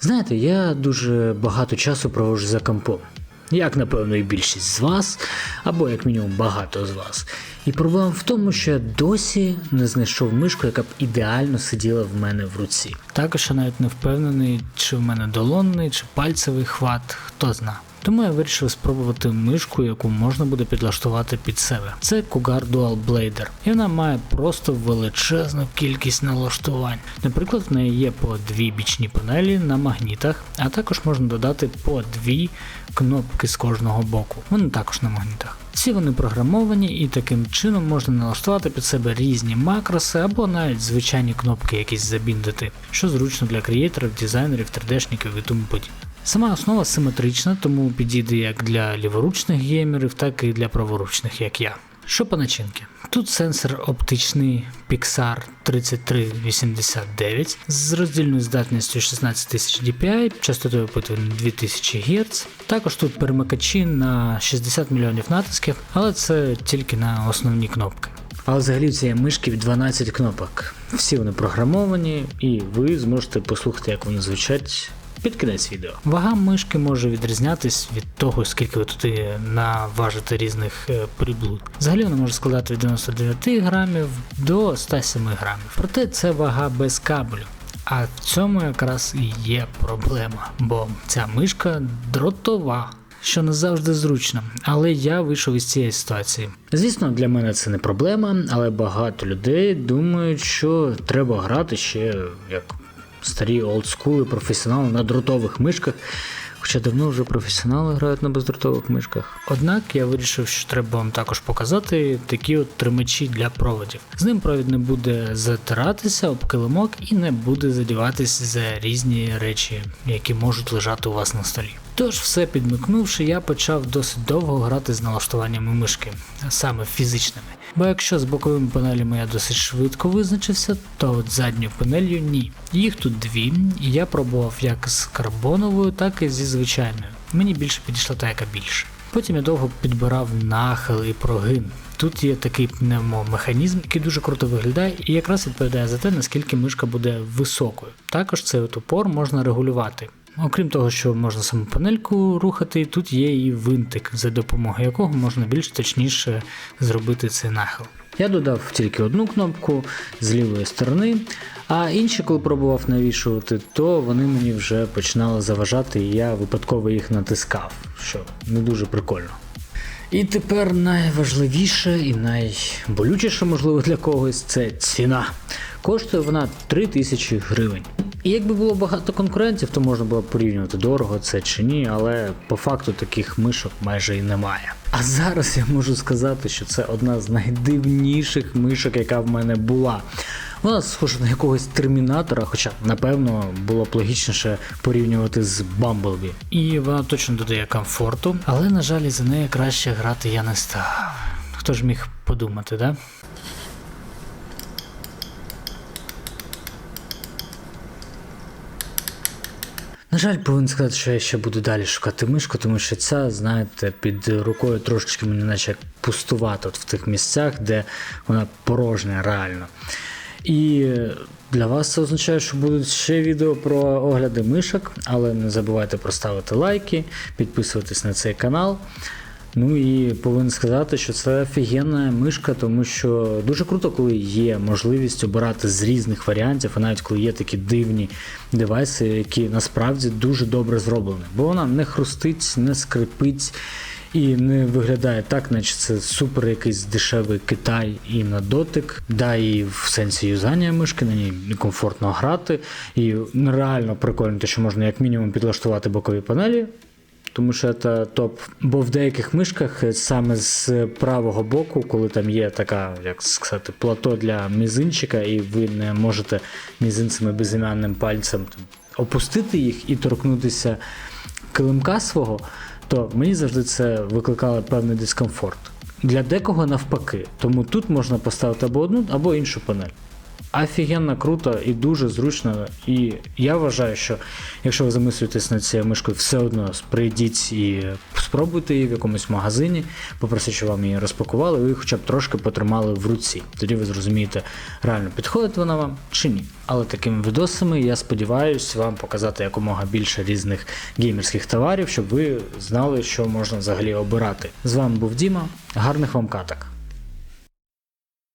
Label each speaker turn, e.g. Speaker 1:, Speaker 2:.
Speaker 1: Знаєте, я дуже багато часу проводжу за компом. Як напевно і більшість з вас, або як мінімум багато з вас. І проблема в тому, що я досі не знайшов мишку, яка б ідеально сиділа в мене в руці.
Speaker 2: Також я навіть не впевнений, чи в мене долонний, чи пальцевий хват, хто зна. Тому я вирішив спробувати мишку, яку можна буде підлаштувати під себе. Це Cougar Dual Blader, і вона має просто величезну кількість налаштувань. Наприклад, в неї є по дві бічні панелі на магнітах, а також можна додати по дві кнопки з кожного боку. Вони також на магнітах. Всі вони програмовані і таким чином можна налаштувати під себе різні макроси або навіть звичайні кнопки якісь забіндити, що зручно для креаторів, дизайнерів, 3D-шників і тому подібне. Сама основа симетрична, тому підійде як для ліворучних геймерів, так і для праворучних, як я. Що по начинки? Тут сенсор оптичний Pixar 3389 з роздільною здатністю 16000 DPI, частотою опитування 2000 Гц. Також тут перемикачі на 60 мільйонів натисків, але це тільки на основні кнопки.
Speaker 1: А взагалі в цієї мишки 12 кнопок. Всі вони програмовані, і ви зможете послухати, як вони звучать під відео.
Speaker 2: Вага мишки може відрізнятись від того, скільки ви туди наважите різних е, приблуд. Взагалі вона може складати від 99 грамів до 107 грамів. Проте це вага без кабелю. А в цьому якраз і є проблема, бо ця мишка дротова. Що не завжди зручно, але я вийшов із цієї ситуації.
Speaker 1: Звісно, для мене це не проблема, але багато людей думають, що треба грати ще як старі олдскули професіонали на дротових мишках. Хоча давно вже професіонали грають на бездротових мишках.
Speaker 2: Однак я вирішив, що треба вам також показати такі от тримачі для проводів. З ним провід не буде затиратися об килимок і не буде задіватись за різні речі, які можуть лежати у вас на столі. Тож, все підмикнувши, я почав досить довго грати з налаштуваннями мишки, саме фізичними. Бо якщо з боковими панелями я досить швидко визначився, то от задньою панелью ні. Їх тут дві, і я пробував як з карбоновою, так і зі звичайною. Мені більше підійшла та яка більше. Потім я довго підбирав нахил і прогин. Тут є такий пневмомеханізм, який дуже круто виглядає і якраз відповідає за те, наскільки мишка буде високою. Також цей упор можна регулювати. Окрім того, що можна саму панельку рухати, тут є і винтик, за допомогою якого можна більш точніше зробити цей нахил.
Speaker 1: Я додав тільки одну кнопку з лівої сторони, а інші, коли пробував навішувати, то вони мені вже починали заважати, і я випадково їх натискав, що не дуже прикольно. І тепер найважливіше і найболючіше, можливо, для когось це ціна. Коштує вона 3000 гривень. І якби було багато конкурентів, то можна було порівнювати дорого це чи ні, але по факту таких мишок майже і немає. А зараз я можу сказати, що це одна з найдивніших мишок, яка в мене була. Вона схожа на якогось термінатора, хоча, напевно, було б логічніше порівнювати з Bumblebee.
Speaker 2: І вона точно додає комфорту, але, на жаль, за нею краще грати я не став. Хто ж міг подумати, да?
Speaker 1: На жаль, повинен сказати, що я ще буду далі шукати мишку, тому що ця, знаєте, під рукою трошечки мені наче пустувати от в тих місцях, де вона порожня реально. І для вас це означає, що будуть ще відео про огляди мишок, але не забувайте проставити лайки, підписуватись на цей канал. Ну і повинен сказати, що це офігенна мишка, тому що дуже круто, коли є можливість обирати з різних варіантів, а навіть коли є такі дивні девайси, які насправді дуже добре зроблені. Бо вона не хрустить, не скрипить і не виглядає так, наче це супер якийсь дешевий Китай і на дотик. Да, і в сенсі юзання мишки на ній комфортно грати. І нереально прикольно, те, що можна як мінімум підлаштувати бокові панелі тому що це топ. Бо в деяких мишках саме з правого боку, коли там є така, як сказати, плато для мізинчика, і ви не можете мізинцем і безім'янним пальцем там, опустити їх і торкнутися килимка свого, то мені завжди це викликало певний дискомфорт. Для декого навпаки, тому тут можна поставити або одну, або іншу панель. Офігенно круто і дуже зручно. І я вважаю, що якщо ви замислюєтесь над цією мишкою, все одно прийдіть і спробуйте її в якомусь магазині, попросіть, щоб вам її розпакували, ви хоча б трошки потримали в руці. Тоді ви зрозумієте, реально підходить вона вам чи ні. Але такими відосами я сподіваюся вам показати якомога більше різних геймерських товарів, щоб ви знали, що можна взагалі обирати. З вами був Діма. Гарних вам каток!